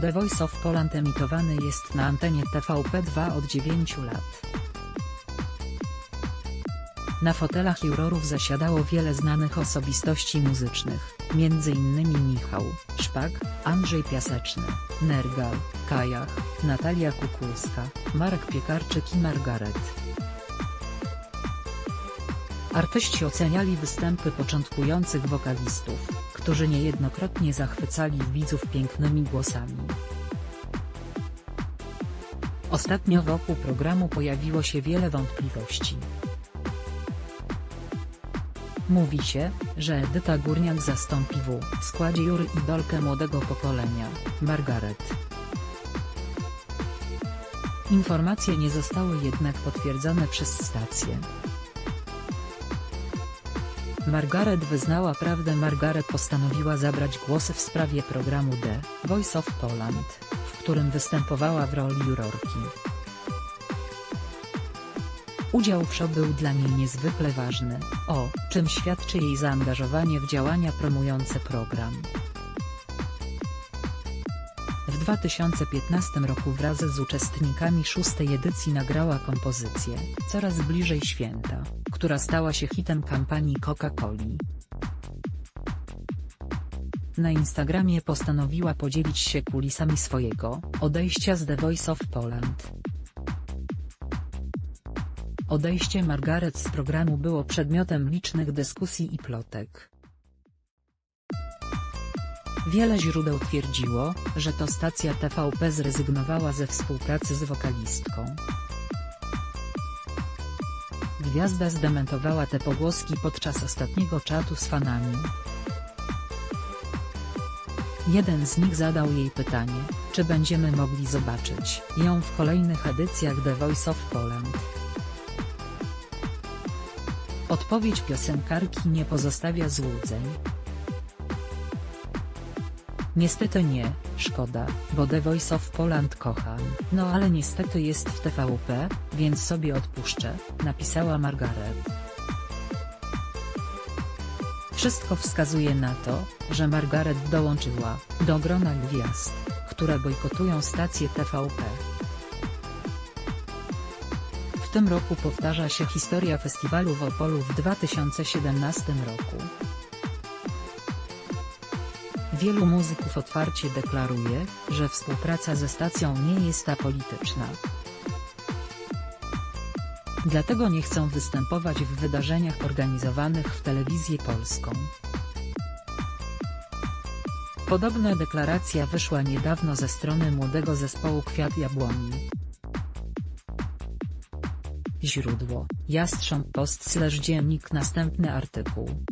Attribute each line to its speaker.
Speaker 1: The Voice of Poland emitowany jest na antenie TVP2 od 9 lat. Na fotelach jurorów zasiadało wiele znanych osobistości muzycznych, m.in. Michał, Szpak, Andrzej Piaseczny, Nergal, Kajach, Natalia Kukulska, Marek Piekarczyk i Margaret. Artyści oceniali występy początkujących wokalistów, którzy niejednokrotnie zachwycali widzów pięknymi głosami. Ostatnio wokół programu pojawiło się wiele wątpliwości. Mówi się, że Edyta Górniak zastąpi w składzie jury idolkę młodego pokolenia, Margaret. Informacje nie zostały jednak potwierdzone przez stację. Margaret wyznała prawdę Margaret postanowiła zabrać głos w sprawie programu The Voice of Poland, w którym występowała w roli jurorki. Udział w show był dla niej niezwykle ważny, o czym świadczy jej zaangażowanie w działania promujące program. W 2015 roku wraz z uczestnikami szóstej edycji nagrała kompozycję Coraz bliżej święta, która stała się hitem kampanii Coca-Coli. Na Instagramie postanowiła podzielić się kulisami swojego odejścia z The Voice of Poland. Odejście Margaret z programu było przedmiotem licznych dyskusji i plotek. Wiele źródeł twierdziło, że to stacja TVP zrezygnowała ze współpracy z wokalistką. Gwiazda zdementowała te pogłoski podczas ostatniego czatu z fanami. Jeden z nich zadał jej pytanie, czy będziemy mogli zobaczyć ją w kolejnych edycjach The Voice of Poland. Odpowiedź piosenkarki nie pozostawia złudzeń. Niestety nie, szkoda, bo The Voice of Poland kocham, no ale niestety jest w TVP, więc sobie odpuszczę, napisała Margaret. Wszystko wskazuje na to, że Margaret dołączyła do grona gwiazd, które bojkotują stację TVP. W tym roku powtarza się historia festiwalu w Opolu w 2017 roku. Wielu muzyków otwarcie deklaruje, że współpraca ze stacją nie jest apolityczna. Dlatego nie chcą występować w wydarzeniach organizowanych w telewizję polską. Podobna deklaracja wyszła niedawno ze strony młodego zespołu Kwiat Jabłoni. Źródło: Jastrząb Post slash Dziennik Następny artykuł